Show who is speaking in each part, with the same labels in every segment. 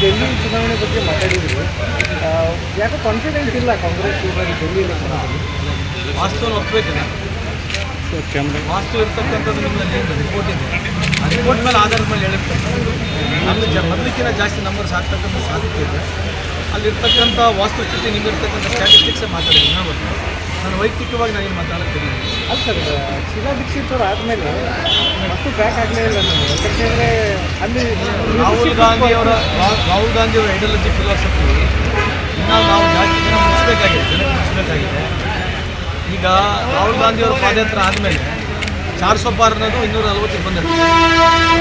Speaker 1: ಡೆಲ್ಲಿ ಚುನಾವಣೆ ಬಗ್ಗೆ ಮಾತಾಡಿದ್ರು ಯಾಕೋ ಕಾನ್ಫಿಡೆನ್ಸ್ ಇಲ್ಲ ಕಾಂಗ್ರೆಸ್ ಡೆಲ್ಲಿ ಎಲೆಕ್ಷನ್
Speaker 2: ವಾಸ್ತವನ ಒಪ್ಪಬೇಕಿದೆ ವಾಸ್ತು ಇರ್ತಕ್ಕಂಥದ್ದು ನಿಮ್ಮಲ್ಲಿ ರಿಪೋರ್ಟ್ ಇದೆ. ಆ ರಿಪೋರ್ಟ್ ಮೇಲೆ ಆಧಾರದ ಮೇಲೆ ಹೇಳಿರ್ತಕ್ಕಂಥ ನಮ್ಮದು ಜ ಮೊದಲಿಕ್ಕಿಂತ ಜಾಸ್ತಿ ನಂಬರ್ಸ್ ಆಗ್ತಕ್ಕಂಥ ಸಾಧ್ಯತೆ ಇದೆ. ಅಲ್ಲಿರ್ತಕ್ಕಂಥ ವಾಸ್ತುಸ್ಥಿತಿ ನಿಮ್ಮಿರ್ತಕ್ಕಂಥ ಸ್ಟ್ಯಾಟಿಸ್ಟಿಕ್ಸೇ ಮಾತಾಡಿದ್ದೀನಿ ನಾವು ನಾನು ವೈಯಕ್ತಿಕವಾಗಿ ನಾನು ಏನು ಮಾತಾಡ್ತೀನಿ
Speaker 1: ಅಲ್ಲ ಸರ್ ಶೀಲಾ ದೀಕ್ಷಿತ್ ಅವರು ಆದಮೇಲೆ ಮತ್ತು ಬ್ಯಾಕ್ ಆಗಲೇ ಇಲ್ಲ ಅಲ್ಲಿ
Speaker 2: ರಾಹುಲ್ ಗಾಂಧಿ ಅವರ, ರಾಹುಲ್ ಗಾಂಧಿ ಅವರ ಐಡಿಯಾಲಜಿ ಫಿಲಾಸಫಿ ಇನ್ನೂ ನಾವು ಜಾಸ್ತಿ ಜನ ಮುಗಿಸ್ಬೇಕಾಗಿದೆ, ಜನಕ್ಕೆ ಮುಗಿಸ್ಬೇಕಾಗಿದೆ. ಈಗ ರಾಹುಲ್ ಗಾಂಧಿ ಅವರ ಪಾದಯಾತ್ರೆ ಆದಮೇಲೆ ಚಾರ್ ಸೊಪ್ಪ ಅನ್ನೋದು ಇನ್ನೂರ ನಲ್ವತ್ತಿಗೆ ಬಂದಿದೆ.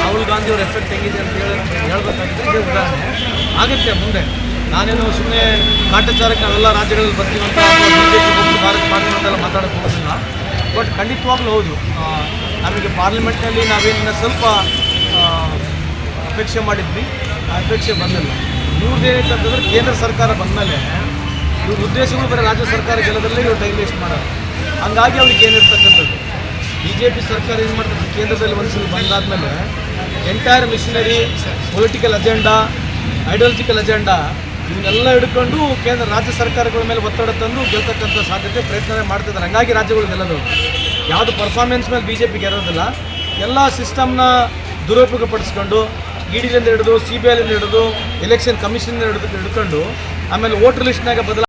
Speaker 2: ರಾಹುಲ್ ಗಾಂಧಿ ಅವರ ಎಫೆಕ್ಟ್ ಹೆಂಗಿದೆ ಅಂತ ಹೇಳಿ ಹೇಳ್ಬೇಕಾಗಿದೆ. ಉದಾಹರಣೆ. ಆಗುತ್ತೆ ಮುಂದೆ. ನಾನೇನು ಸುಮ್ಮನೆ ಕಾಟಾಚಾರಕ್ಕೆ ನಾವೆಲ್ಲ ರಾಜ್ಯಗಳಲ್ಲಿ ಬರ್ತೀವಿ ಅಂತ ಬಿ ಜೆ ಪಿ ಭಾರತ ಮಾಡ್ತೀವಿ ಅಂತೆಲ್ಲ ಮಾತಾಡೋಕ್ಕೆ ಹೋಗೋದಿಲ್ಲ. ಬಟ್ ಖಂಡಿತವಾಗ್ಲೂ ಹೌದು. ನಮಗೆ ಪಾರ್ಲಿಮೆಂಟ್ನಲ್ಲಿ ನಾವೇನು ಸ್ವಲ್ಪ ಅಪೇಕ್ಷೆ ಮಾಡಿದ್ವಿ. ಅಪೇಕ್ಷೆ ಬಂದಿಲ್ಲ. ಇವ್ರದ್ದು ಏನಂತಂದ್ರೆ ಕೇಂದ್ರ ಸರ್ಕಾರ ಬಂದಮೇಲೆ ಇವ್ರ ಉದ್ದೇಶಗಳು ಬರೀ ರಾಜ್ಯ ಸರ್ಕಾರ ಗೆಲ್ಲದಲ್ಲೇ ಇವ್ರು ಟೈಮ್ ವೇಸ್ಟ್ ಮಾಡೋದು. ಹಂಗಾಗಿ ಅವ್ರಿಗೆ ಏನಿರ್ತಕ್ಕಂಥದ್ದು ಬಿ ಜೆ ಪಿ ಸರ್ಕಾರ ಏನು ಮಾಡ್ತದೆ? ಕೇಂದ್ರದಲ್ಲಿ ಒಂದು ಸಲ ಬಂದಾದ್ಮೇಲೆ entire missionary political agenda ideological agenda ಇವನ್ನೆಲ್ಲ ಹಿಡ್ಕೊಂಡು ಕೇಂದ್ರ ರಾಜ್ಯ ಸರ್ಕಾರಗಳ ಮೇಲೆ ಒತ್ತಡ ತಂದು ಗೆಲ್ತಕ್ಕಂಥ ಸಾಧ್ಯತೆ ಪ್ರಯತ್ನ ಮಾಡ್ತಿದ್ದಾರೆ. ಹಂಗಾಗಿ ರಾಜ್ಯಗಳು ಗೆಲ್ಲೋದು ಯಾವುದು ಪರ್ಫಾರ್ಮೆನ್ಸ್ ಮೇಲೆ ಬಿ ಜೆ ಪಿ ಗೆಲ್ಲೋದಿಲ್ಲ ಎಲ್ಲ ಸಿಸ್ಟಮ್ನ ದುರುಪಯೋಗ ಪಡಿಸ್ಕೊಂಡು ಇಡಿಲಿಂದ ಹಿಡಿದು ಸಿ ಬಿ ಐಲಿಂದ ಹಿಡಿದು ಎಲೆಕ್ಷನ್ ಕಮಿಷನ್ ಹಿಡಿದು ಹಿಡ್ಕೊಂಡು ಆಮೇಲೆ ವೋಟರ್ ಲಿಸ್ಟ್ನಾಗ ಬದಲ